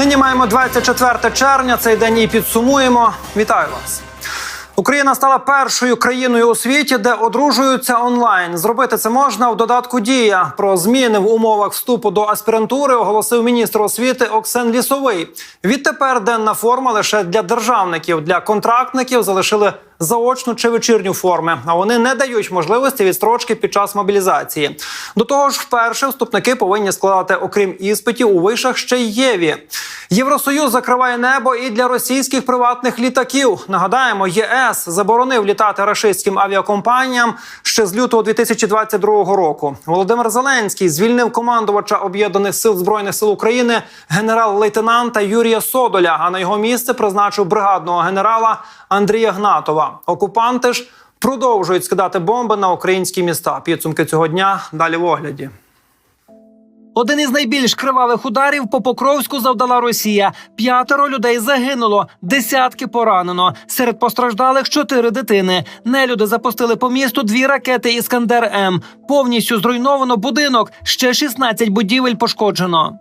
Нині маємо 24 червня. Цей день і підсумуємо. Вітаю вас. Україна стала першою країною у світі, де одружуються онлайн. Зробити це можна в додатку Дія. Про зміни в умовах вступу до аспірантури оголосив міністр освіти Оксен Лісовий. Відтепер денна форма лише для державників. Для контрактників залишили заочну чи вечірню форми, а вони не дають можливості відстрочки під час мобілізації. До того ж, вперше вступники повинні складати, окрім іспитів, у вишах ще й єві. Євросоюз закриває небо і для російських приватних літаків. Нагадаємо, ЄС заборонив літати рашистським авіакомпаніям ще з лютого 2022 року. Володимир Зеленський звільнив командувача об'єднаних сил збройних сил України генерал-лейтенанта Юрія Содоля. А на його місце призначив бригадного генерала Андрія Гнатова. Окупанти ж продовжують скидати бомби на українські міста. Підсумки цього дня далі в огляді. Один із найбільш кривавих ударів по Покровську завдала Росія. П'ятеро людей загинуло, десятки поранено. Серед постраждалих чотири дитини. Нелюди запустили по місту дві ракети Іскандер М. Повністю зруйновано будинок. Ще 16 будівель пошкоджено.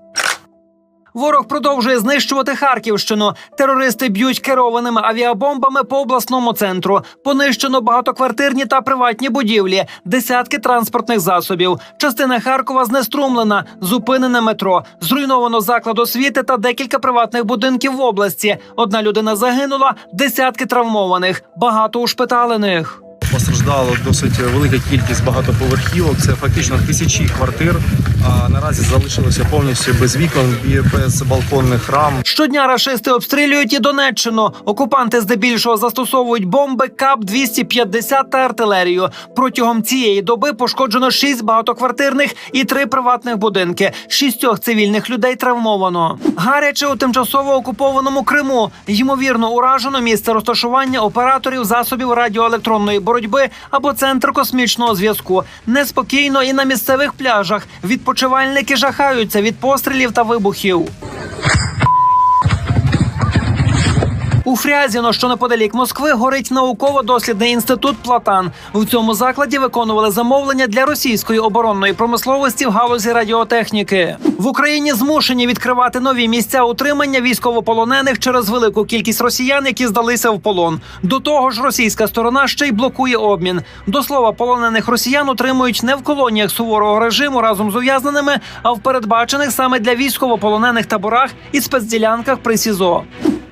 Ворог продовжує знищувати Харківщину. Терористи б'ють керованими авіабомбами по обласному центру. Понищено багатоквартирні та приватні будівлі, десятки транспортних засобів. Частина Харкова знеструмлена, зупинене метро. Зруйновано заклад освіти та декілька приватних будинків в області. Одна людина загинула, десятки травмованих, багато ушпиталених. Постраждало досить велика кількість багатоповерхівок. Це фактично тисячі квартир. А наразі залишилося повністю без вікон, без балконних рам. Щодня рашисти обстрілюють і Донеччину. Окупанти здебільшого застосовують бомби КАП 250 та артилерію. Протягом цієї доби пошкоджено шість багатоквартирних і три приватних будинки. Шістьох цивільних людей травмовано. Гаряче у тимчасово окупованому Криму. Ймовірно, уражено місце розташування операторів засобів радіоелектронної боротьби або центр космічного зв'язку. Неспокійно і на місцевих пляжах. Відпочивальники жахаються від пострілів та вибухів. У Фрязіно, що неподалік Москви, горить науково-дослідний інститут Платан. В цьому закладі виконували замовлення для російської оборонної промисловості в галузі радіотехніки. В Україні змушені відкривати нові місця утримання військовополонених через велику кількість росіян, які здалися в полон. До того ж, російська сторона ще й блокує обмін. До слова, полонених росіян утримують не в колоніях суворого режиму разом з ув'язненими, а в передбачених саме для військовополонених таборах і спецділянках при СІЗО.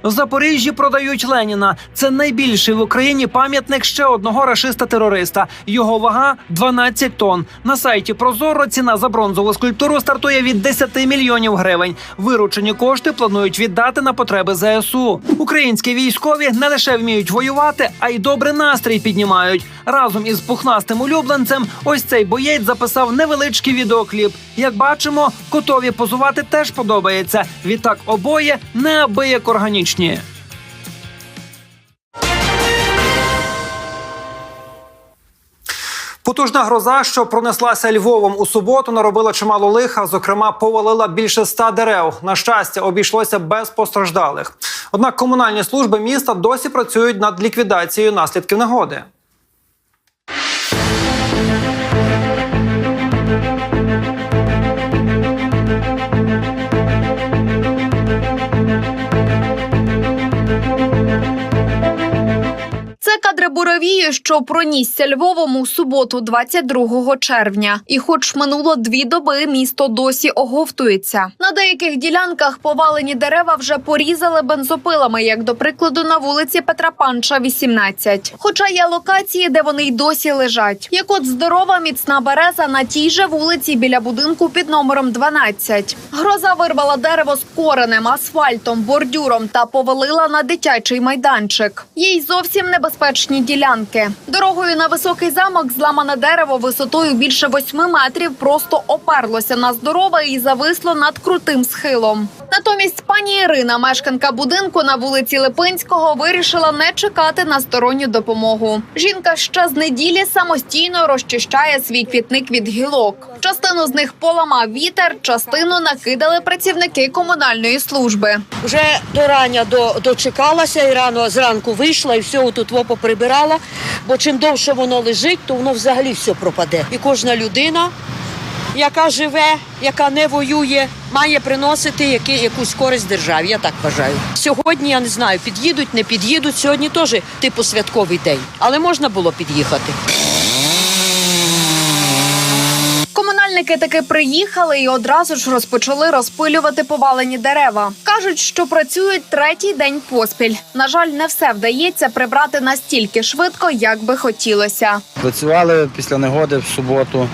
В Запоріжжі продають Леніна. Це найбільший в Україні пам'ятник ще одного рашиста-терориста. Його вага 12 тонн. На сайті Прозоро ціна за бронзову скульптуру стартує від 10 мільйонів гривень. Виручені кошти планують віддати на потреби ЗСУ. Українські військові не лише вміють воювати, а й добрий настрій піднімають. Разом із пухнастим улюбленцем. Ось цей боєць записав невеличкий відеокліп. Як бачимо, котові позувати теж подобається. Відтак обоє неабияк органічні. Потужна гроза, що пронеслася Львовом у суботу, наробила чимало лиха. Зокрема, повалила більше ста дерев. На щастя, обійшлося без постраждалих. Однак комунальні служби міста досі працюють над ліквідацією наслідків негоди. Буровії, що пронісся Львовом у суботу, 22 червня. І, хоч минуло дві доби, місто досі оговтується. На деяких ділянках повалені дерева вже порізали бензопилами, як до прикладу на вулиці Петра Панча, 18. Хоча є локації, де вони й досі лежать. Як от здорова міцна береза на тій же вулиці біля будинку під номером 12. Гроза вирвала дерево з коренем, асфальтом, бордюром та повалила на дитячий майданчик. Є й зовсім небезпечні ділянки. Дорогою на високий замок зламане дерево висотою більше восьми метрів просто оперлося на здорове і зависло над крутим схилом. Натомість пані Ірина, мешканка будинку на вулиці Липинського, вирішила не чекати на сторонню допомогу. Жінка ще з неділі самостійно розчищає свій квітник від гілок. Частину з них поламав вітер, частину накидали працівники комунальної служби. Вже до рання до, дочекалася і рано зранку вийшла і все тут поприбирала. Бо чим довше воно лежить, то воно взагалі все пропаде. І кожна людина, яка живе, яка не воює, має приносити які, якусь користь державі. Я так вважаю. Сьогодні я не знаю, під'їдуть, не під'їдуть. Сьогодні теж типу святковий день, але можна було під'їхати. Комунальники таки приїхали і одразу ж розпочали розпилювати повалені дерева. кажуть, що працюють третій день поспіль. На жаль, не все вдається прибрати настільки швидко, як би хотілося. Працювали після негоди в суботу,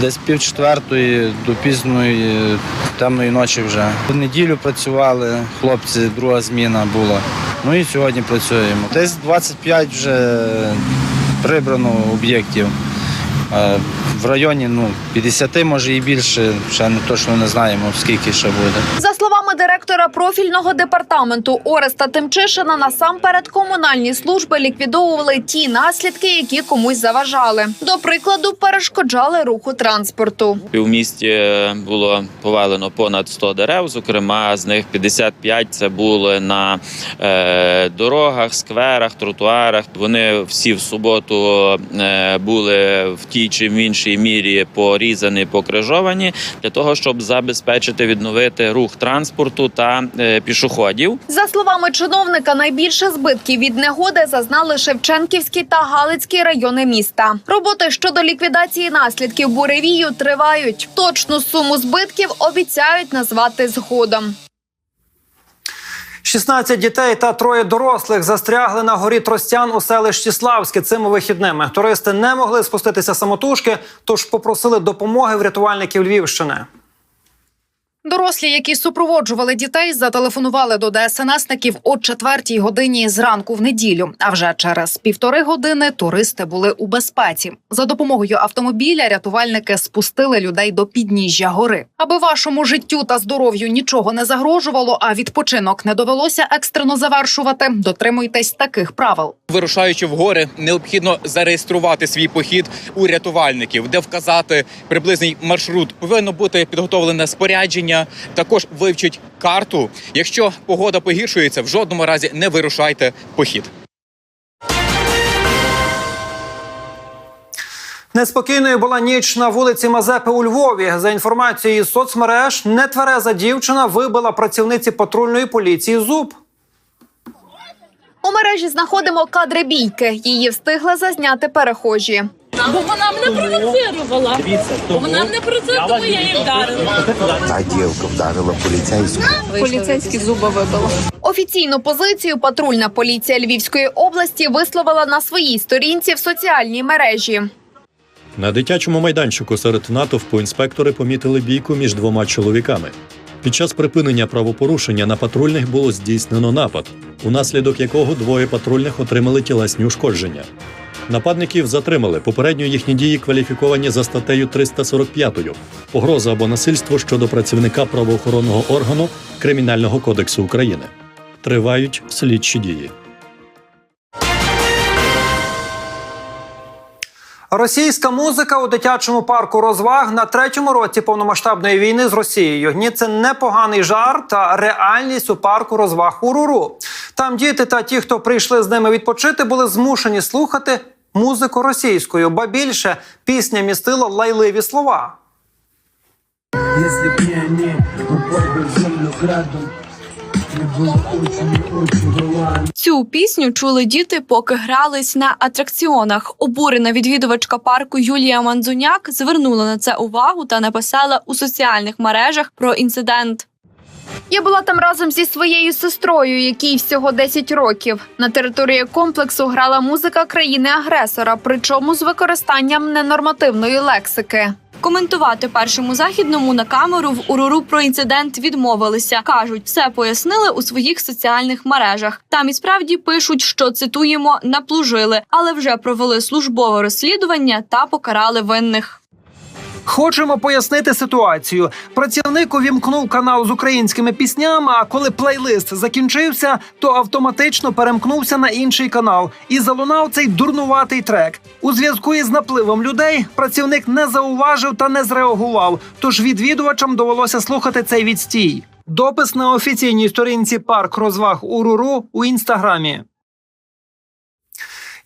десь пів четвертої до пізної е, темної ночі вже. В неділю працювали, хлопці, друга зміна була. Ну і сьогодні працюємо. Десь 25 вже прибрано об'єктів. Е, В районі ну, 50, може і більше, ще не точно не знаємо, скільки ще буде. За словами директора профільного департаменту Ореста Тимчишина, насамперед комунальні служби ліквідовували ті наслідки, які комусь заважали. До прикладу, перешкоджали руху транспорту. В місті було повалено понад 100 дерев. Зокрема, з них 55 це були на е, дорогах, скверах, тротуарах. Вони всі в суботу е, були в тій чи в іншій мірі порізані, покрижовані для того, щоб забезпечити відновити рух транспорту та е, пішоходів. За словами чиновника, найбільше збитків від негоди зазнали Шевченківський та Галицький райони міста. Роботи щодо ліквідації наслідків буревію тривають. Точну суму збитків обіцяють назвати згодом. 16 дітей та троє дорослих застрягли на горі Тростян у селищі Славське цими вихідними. Туристи не могли спуститися самотужки, тож попросили допомоги врятувальників Львівщини. Дорослі, які супроводжували дітей, зателефонували до ДСНСників о четвертій годині зранку в неділю. А вже через півтори години туристи були у безпеці. За допомогою автомобіля рятувальники спустили людей до підніжжя гори. Аби вашому життю та здоров'ю нічого не загрожувало, а відпочинок не довелося екстрено завершувати. Дотримуйтесь таких правил. Вирушаючи в гори, необхідно зареєструвати свій похід у рятувальників, де вказати приблизний маршрут. Повинно бути підготовлене спорядження. Також вивчіть карту. Якщо погода погіршується, в жодному разі не вирушайте похід. Неспокійною була ніч на вулиці Мазепи у Львові. За інформацією із соцмереж, нетвереза дівчина вибила працівниці патрульної поліції зуб. У мережі знаходимо кадри бійки. Її встигли зазняти перехожі. Бо вона мене провоцирувала. Вона мене провоцирувала, тому я її вдарила. Та дівка вдарила поліцейську. Поліцейські зуби вибила. Офіційну позицію патрульна поліція Львівської області висловила на своїй сторінці в соціальній мережі. На дитячому майданчику серед натовпу інспектори помітили бійку між двома чоловіками. Під час припинення правопорушення на патрульних було здійснено напад, унаслідок якого двоє патрульних отримали тілесні ушкодження. Нападників затримали. Попередньо їхні дії кваліфіковані за статтею 345 погроза або насильство щодо працівника правоохоронного органу Кримінального кодексу України. Тривають слідчі дії. Російська музика у дитячому парку розваг на третьому році повномасштабної війни з Росією. Ні, це не поганий жарт, а реальність у парку розваг Уруру. Там діти та ті, хто прийшли з ними відпочити, були змушені слухати музику російською, ба більше пісня містила лайливі слова. Если б не они, упал бы в землю градом было очень-очень Цю пісню чули діти, поки грались на атракціонах. Обурена відвідувачка парку Юлія Манзуняк звернула на це увагу та написала у соціальних мережах про інцидент. Я була там разом зі своєю сестрою, якій всього 10 років. На території комплексу грала музика країни-агресора, причому з використанням ненормативної лексики. Коментувати першому західному на камеру в Уруру про інцидент відмовилися. кажуть, все пояснили у своїх соціальних мережах. Там і справді пишуть, що цитуємо наплужили, але вже провели службове розслідування та покарали винних. Хочемо пояснити ситуацію. Працівник увімкнув канал з українськими піснями. А коли плейлист закінчився, то автоматично перемкнувся на інший канал і залунав цей дурнуватий трек. У зв'язку із напливом людей працівник не зауважив та не зреагував. Тож відвідувачам довелося слухати цей відстій. Допис на офіційній сторінці парк розваг Уруру у інстаграмі.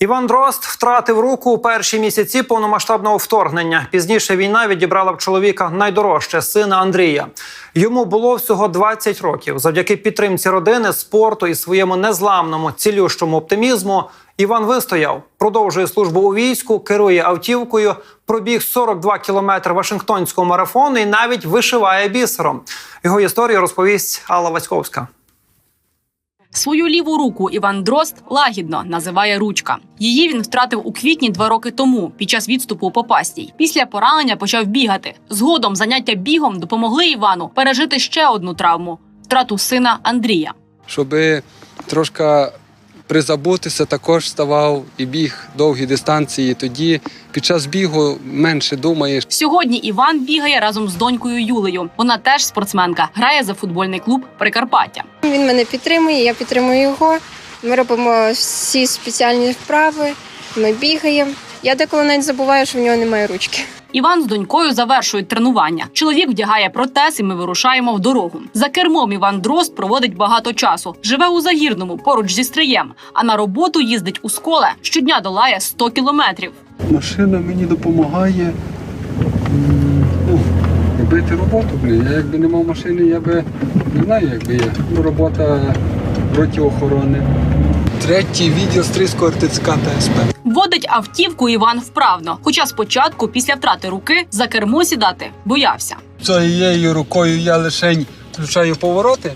Іван Дрозд втратив руку у перші місяці повномасштабного вторгнення. Пізніше війна відібрала в чоловіка найдорожче сина Андрія. Йому було всього 20 років. Завдяки підтримці родини, спорту і своєму незламному цілющому оптимізму. Іван вистояв, продовжує службу у війську, керує автівкою, пробіг 42 кілометри Вашингтонського марафону і навіть вишиває бісером. Його історію розповість Алла Васьковська. Свою ліву руку Іван Дрозд лагідно називає ручка. Її він втратив у квітні два роки тому під час відступу у Попастій. Після поранення почав бігати. Згодом заняття бігом допомогли Івану пережити ще одну травму втрату сина Андрія. щоб трошки призабутися, також ставав і біг довгі дистанції. Тоді під час бігу менше думаєш. Сьогодні Іван бігає разом з донькою Юлею. Вона теж спортсменка, грає за футбольний клуб Прикарпаття. Він мене підтримує, я підтримую його. Ми робимо всі спеціальні вправи, ми бігаємо. Я деколи навіть забуваю, що в нього немає ручки. Іван з донькою завершують тренування. Чоловік вдягає протез, і ми вирушаємо в дорогу. За кермом Іван Дрозд проводить багато часу. Живе у загірному поруч зі стрієм, а на роботу їздить у сколе. Щодня долає 100 кілометрів. Машина мені допомагає ну, робити роботу. Блін. Я якби не мав машини, я би не знаю, якби я. Ну, робота проти охорони. Третій відділ Стрийського РТЦК та СП. Водить автівку Іван вправно. Хоча спочатку, після втрати руки, за кермо сідати боявся. Цією рукою я лише включаю повороти,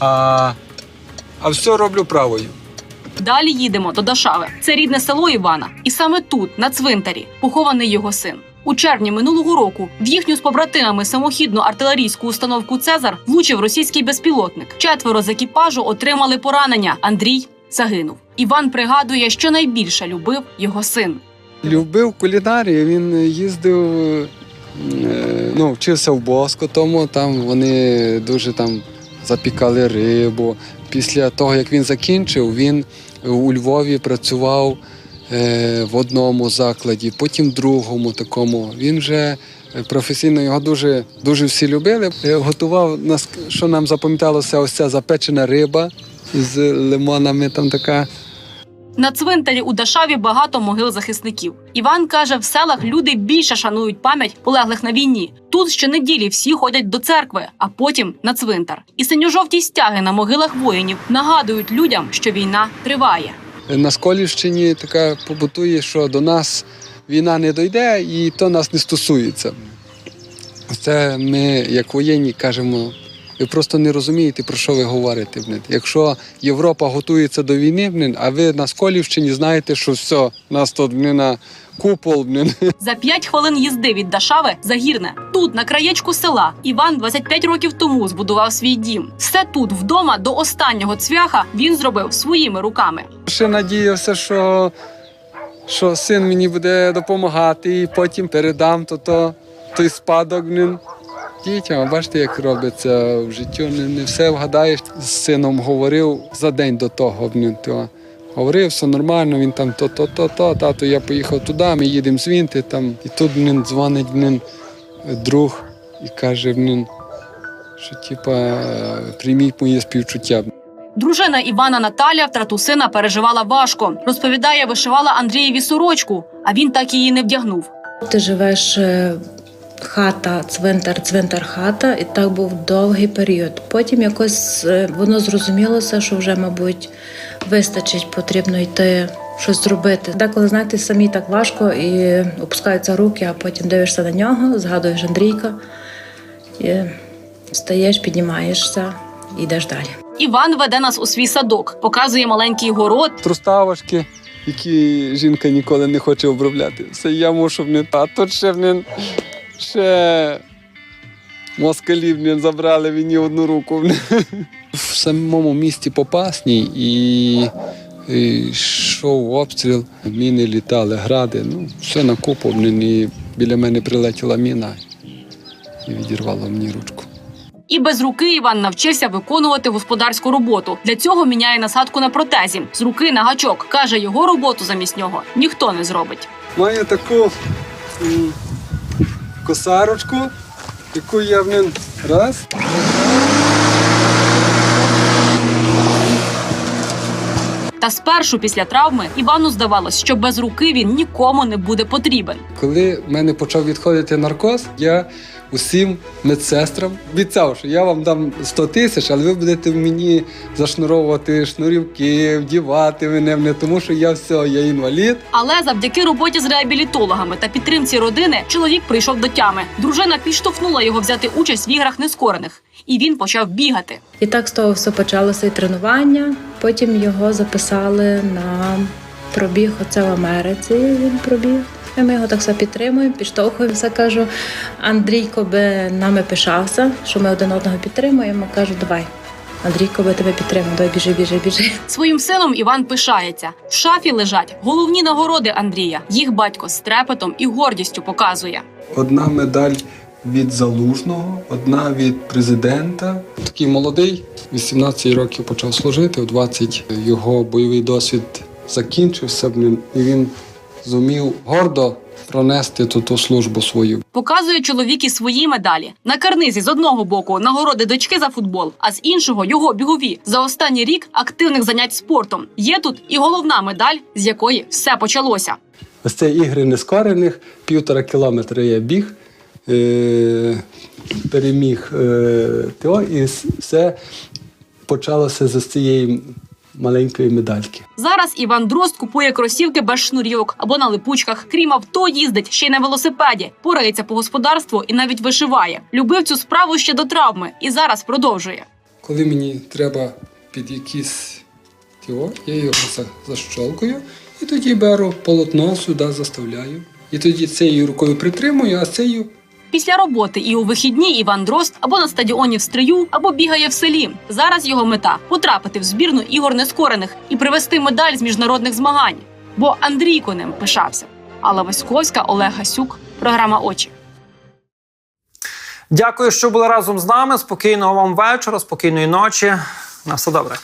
а, а все роблю правою. Далі їдемо до Дашави. Це рідне село Івана. І саме тут, на цвинтарі, похований його син. У червні минулого року в їхню з побратимами самохідну артилерійську установку Цезар влучив російський безпілотник. Четверо з екіпажу отримали поранення. Андрій загинув. Іван пригадує, що найбільше любив його син. Любив кулінарію, він їздив, е, ну, вчився в Боско, тому там вони дуже там запікали рибу. Після того, як він закінчив, він у Львові працював в одному закладі, потім в другому такому. Він вже е, професійно його дуже, дуже всі любили. Е, Готував нас, що нам запам'яталося, ось ця запечена риба з лимонами, там така. На цвинтарі у Дашаві багато могил захисників. Іван каже, в селах люди більше шанують пам'ять полеглих на війні. Тут щонеділі всі ходять до церкви, а потім на цвинтар. І синьо-жовті стяги на могилах воїнів нагадують людям, що війна триває. На Сколівщині така побутує, що до нас війна не дойде і то нас не стосується. Це ми, як воєнні, кажемо, ви просто не розумієте, про що ви говорите. блін. Якщо Європа готується до війни, блін, а ви на Сколівщині знаєте, що все, нас тут блін, на купол. Блін. За п'ять хвилин їзди від Дашави загірне. Тут, на краєчку села, Іван 25 років тому збудував свій дім. Все тут, вдома, до останнього цвяха він зробив своїми руками. Ще надіявся, що, що син мені буде допомагати, і потім передам то, то, той спадок дітям. А бачите, як робиться в житті. Не, не все вгадаєш. З сином говорив за день до того. Говорив, все нормально, він там то, то, то, то, тато, я поїхав туди, ми їдемо звінти там. І тут блін, дзвонить блін, друг і каже, блін, що типа прийміть моє співчуття. Дружина Івана Наталя втрату сина переживала важко. Розповідає, вишивала Андрієві сорочку, а він так її не вдягнув. Ти живеш е, хата, цвинтар, цвинтар, хата, і так був довгий період. Потім якось е, воно зрозумілося, що вже, мабуть, вистачить, потрібно йти щось зробити. Деколи, знаєте, самі так важко і опускаються руки, а потім дивишся на нього, згадуєш Андрійка, і встаєш, піднімаєшся і йдеш далі. Іван веде нас у свій садок, показує маленький город. Труставочки, які жінка ніколи не хоче обробляти. Все я мушу а тут ще ще москалів блін, забрали мені одну руку. В самому місті Попасній і, і йшов обстріл, міни літали, гради. Ну, все на купу. Блін, і біля мене прилетіла міна і відірвала мені ручку. І без руки Іван навчився виконувати господарську роботу. Для цього міняє насадку на протезі з руки на гачок. каже, його роботу замість нього ніхто не зробить. Маю таку косарочку, яку я в ним раз. Та спершу після травми Івану здавалось, що без руки він нікому не буде потрібен. Коли в мене почав відходити наркоз, я усім медсестрам обіцяв, що я вам дам 100 тисяч, але ви будете мені зашнуровувати шнурівки, вдівати мене, не тому що я все, я інвалід. Але завдяки роботі з реабілітологами та підтримці родини чоловік прийшов до тями. Дружина підштовхнула його взяти участь в іграх нескорених, і він почав бігати. І так з того все почалося і тренування. Потім його записали на пробіг оце в Америці. Він пробіг. І ми його так все підтримуємо, підштовхуємося. Кажу, Андрійко би нами пишався, що ми один одного підтримуємо. Кажу, давай. Андрійко би тебе підтримав, давай біжи, біжи, біжи. Своїм сином Іван пишається. В шафі лежать головні нагороди Андрія. Їх батько з трепетом і гордістю показує. Одна медаль від залужного, одна від президента. Такий молодий, 18 років почав служити, в 20 його бойовий досвід закінчився, і він зумів гордо пронести ту, ту службу свою. Показує чоловік і свої медалі. На карнизі з одного боку нагороди дочки за футбол, а з іншого його бігові за останній рік активних занять спортом. Є тут і головна медаль, з якої все почалося. Ось це ігри нескорених, півтора кілометра я біг, е- переміг е- ТО, і все почалося з цієї маленької медальки. Зараз Іван Дрозд купує кросівки без шнурівок або на липучках. Крім авто, їздить ще й на велосипеді, порається по господарству і навіть вишиває. Любив цю справу ще до травми і зараз продовжує. Коли мені треба під якісь тіо, я його за- защолкую і тоді беру полотно сюди, заставляю. І тоді цією рукою притримую, а цією Після роботи і у вихідні Іван Дрозд або на стадіоні в стрию, або бігає в селі. Зараз його мета потрапити в збірну ігор нескорених і привезти медаль з міжнародних змагань. Бо Андрійко ним пишався. Алла Васьковська, Олег Гасюк, програма Очі. Дякую, що були разом з нами. Спокійного вам вечора, спокійної ночі. На все добре.